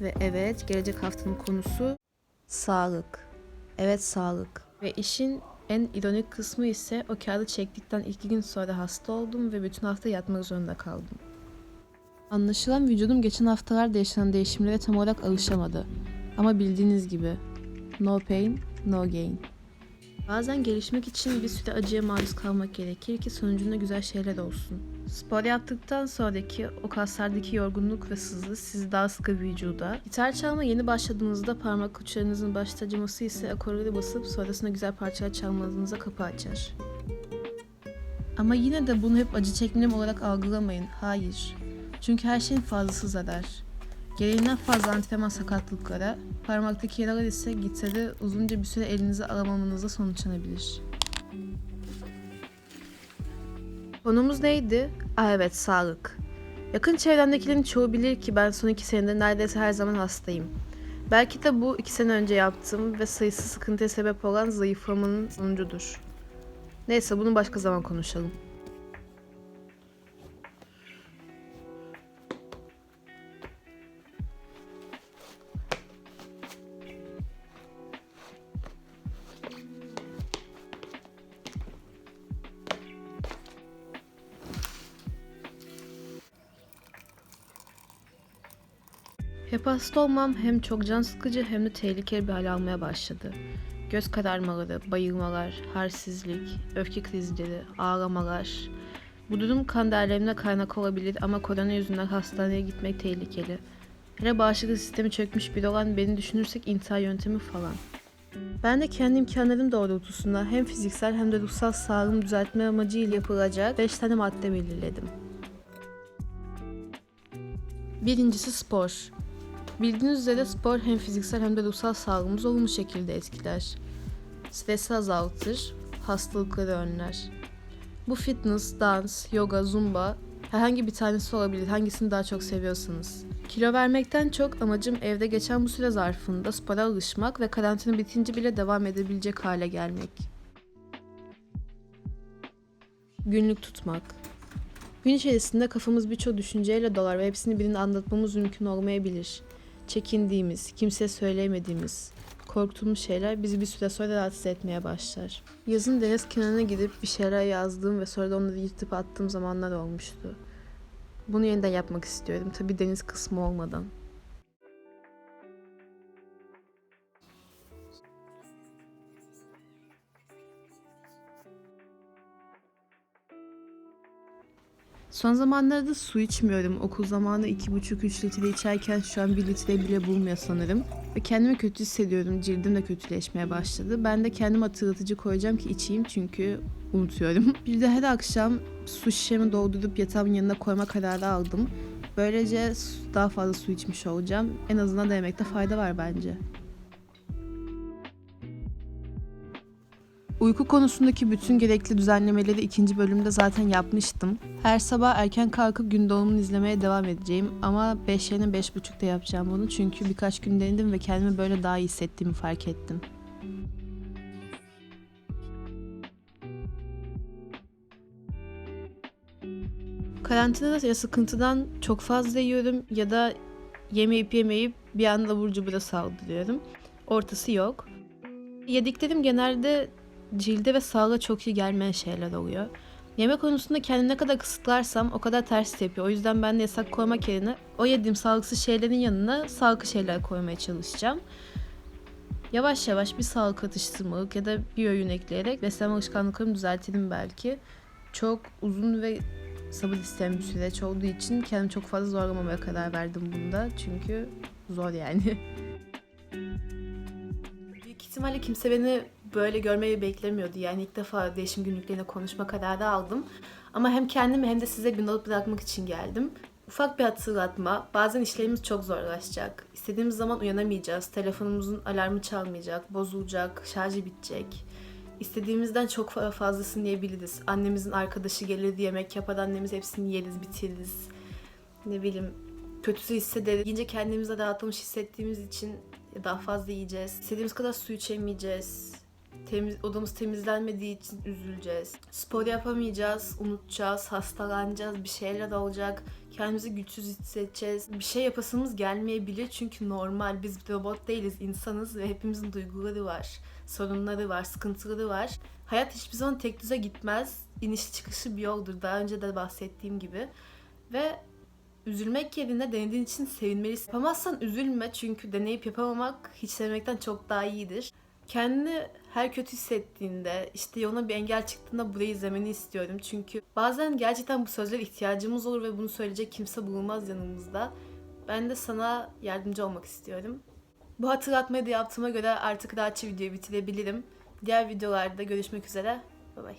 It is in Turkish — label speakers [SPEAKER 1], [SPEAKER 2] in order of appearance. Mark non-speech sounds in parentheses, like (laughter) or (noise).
[SPEAKER 1] Ve evet gelecek haftanın konusu sağlık. Evet sağlık. Ve işin en ironik kısmı ise o kağıdı çektikten iki gün sonra hasta oldum ve bütün hafta yatmak zorunda kaldım. Anlaşılan vücudum geçen haftalarda yaşanan değişimlere tam olarak alışamadı. Ama bildiğiniz gibi no pain, no gain. Bazen gelişmek için bir süre acıya maruz kalmak gerekir ki sonucunda güzel şeyler olsun. Spor yaptıktan sonraki o kaslardaki yorgunluk ve sızı sizi daha sıkı vücuda. Gitar çalma yeni başladığınızda parmak uçlarınızın başta acıması ise akorları basıp sonrasında güzel parçalar çalmanıza kapı açar. Ama yine de bunu hep acı çekmem olarak algılamayın. Hayır. Çünkü her şeyin fazlası zarar. Gereğinden fazla antrenman sakatlıklara, parmaktaki yaralar ise gitarı uzunca bir süre elinize alamamanıza sonuçlanabilir. Konumuz neydi? Aa evet sağlık. Yakın çevremdekilerin çoğu bilir ki ben son iki senedir neredeyse her zaman hastayım. Belki de bu iki sene önce yaptığım ve sayısız sıkıntıya sebep olan zayıflamanın sonucudur. Neyse bunu başka zaman konuşalım. Hep hasta olmam hem çok can sıkıcı hem de tehlikeli bir hal almaya başladı. Göz kararmaları, bayılmalar, halsizlik, öfke krizleri, ağlamalar. Bu durum kan değerlerimle kaynak olabilir ama korona yüzünden hastaneye gitmek tehlikeli. Hele bağışıklık sistemi çökmüş biri olan beni düşünürsek intihar yöntemi falan. Ben de kendi imkanlarım doğrultusunda hem fiziksel hem de ruhsal sağlığımı düzeltme amacıyla yapılacak 5 tane madde belirledim. Birincisi spor. Bildiğiniz üzere spor hem fiziksel hem de ruhsal sağlığımızı olumlu şekilde etkiler. Stresi azaltır, hastalıkları önler. Bu fitness, dans, yoga, zumba herhangi bir tanesi olabilir. Hangisini daha çok seviyorsanız. Kilo vermekten çok amacım evde geçen bu süre zarfında spora alışmak ve karantina bitince bile devam edebilecek hale gelmek. Günlük tutmak. Gün içerisinde kafamız birçok düşünceyle dolar ve hepsini birine anlatmamız mümkün olmayabilir. Çekindiğimiz, kimseye söyleyemediğimiz, korktuğumuz şeyler bizi bir süre sonra rahatsız etmeye başlar. Yazın deniz kenarına gidip bir şeyler yazdığım ve sonra da onları yırtıp attığım zamanlar olmuştu. Bunu yeniden yapmak istiyorum. Tabii deniz kısmı olmadan. Son zamanlarda su içmiyorum. Okul zamanı 2,5-3 litre içerken şu an 1 litre bile bulmuyor sanırım. Ve kendimi kötü hissediyorum. Cildim de kötüleşmeye başladı. Ben de kendim hatırlatıcı koyacağım ki içeyim çünkü unutuyorum. (laughs) Bir de her akşam su şişemi doldurup yatağımın yanına koyma kararı aldım. Böylece daha fazla su içmiş olacağım. En azından da yemekte fayda var bence. Uyku konusundaki bütün gerekli düzenlemeleri ikinci bölümde zaten yapmıştım. Her sabah erken kalkıp gün doğumunu izlemeye devam edeceğim ama 5 yerine 5.30'da yapacağım bunu çünkü birkaç gün denedim ve kendimi böyle daha iyi hissettiğimi fark ettim. Karantinada ya sıkıntıdan çok fazla yiyorum ya da yemeyip yemeyip bir anda abur cubura saldırıyorum. Ortası yok. Yediklerim genelde cilde ve sağlığa çok iyi gelmeyen şeyler oluyor. Yemek konusunda kendimi ne kadar kısıtlarsam o kadar ters yapıyor. O yüzden ben de yasak koymak yerine o yediğim sağlıksız şeylerin yanına sağlıklı şeyler koymaya çalışacağım. Yavaş yavaş bir sağlık atıştırmalık ya da bir öğün ekleyerek beslenme alışkanlıklarımı düzeltelim belki. Çok uzun ve sabır isteyen bir süreç olduğu için kendimi çok fazla zorlamamaya karar verdim bunda. Çünkü zor yani. Büyük ihtimalle kimse beni böyle görmeyi beklemiyordu. Yani ilk defa değişim günlüklerine konuşma kararı aldım. Ama hem kendimi hem de size bir not bırakmak için geldim. Ufak bir hatırlatma. Bazen işlerimiz çok zorlaşacak. İstediğimiz zaman uyanamayacağız. Telefonumuzun alarmı çalmayacak, bozulacak, şarjı bitecek. İstediğimizden çok fa- fazlasını yiyebiliriz. Annemizin arkadaşı gelirdi yemek yapar annemiz hepsini yeriz bitiririz. Ne bileyim kötüsü hissederiz. Yiyince kendimizi rahatlamış hissettiğimiz için daha fazla yiyeceğiz. İstediğimiz kadar su içemeyeceğiz. Temiz, odamız temizlenmediği için üzüleceğiz. Spor yapamayacağız, unutacağız, hastalanacağız, bir şeyler olacak. Kendimizi güçsüz hissedeceğiz. Bir şey yapasımız gelmeyebilir çünkü normal. Biz robot değiliz, insanız ve hepimizin duyguları var. Sorunları var, sıkıntıları var. Hayat hiçbir zaman tek düze gitmez. İniş çıkışı bir yoldur. Daha önce de bahsettiğim gibi. Ve üzülmek yerine denediğin için sevinmelisin. Yapamazsan üzülme çünkü deneyip yapamamak hiç sevmekten çok daha iyidir. Kendini her kötü hissettiğinde, işte yoluna bir engel çıktığında burayı izlemeni istiyorum. Çünkü bazen gerçekten bu sözlere ihtiyacımız olur ve bunu söyleyecek kimse bulunmaz yanımızda. Ben de sana yardımcı olmak istiyorum. Bu hatırlatmayı da yaptığıma göre artık rahatça videoyu bitirebilirim. Diğer videolarda görüşmek üzere. Bay bay.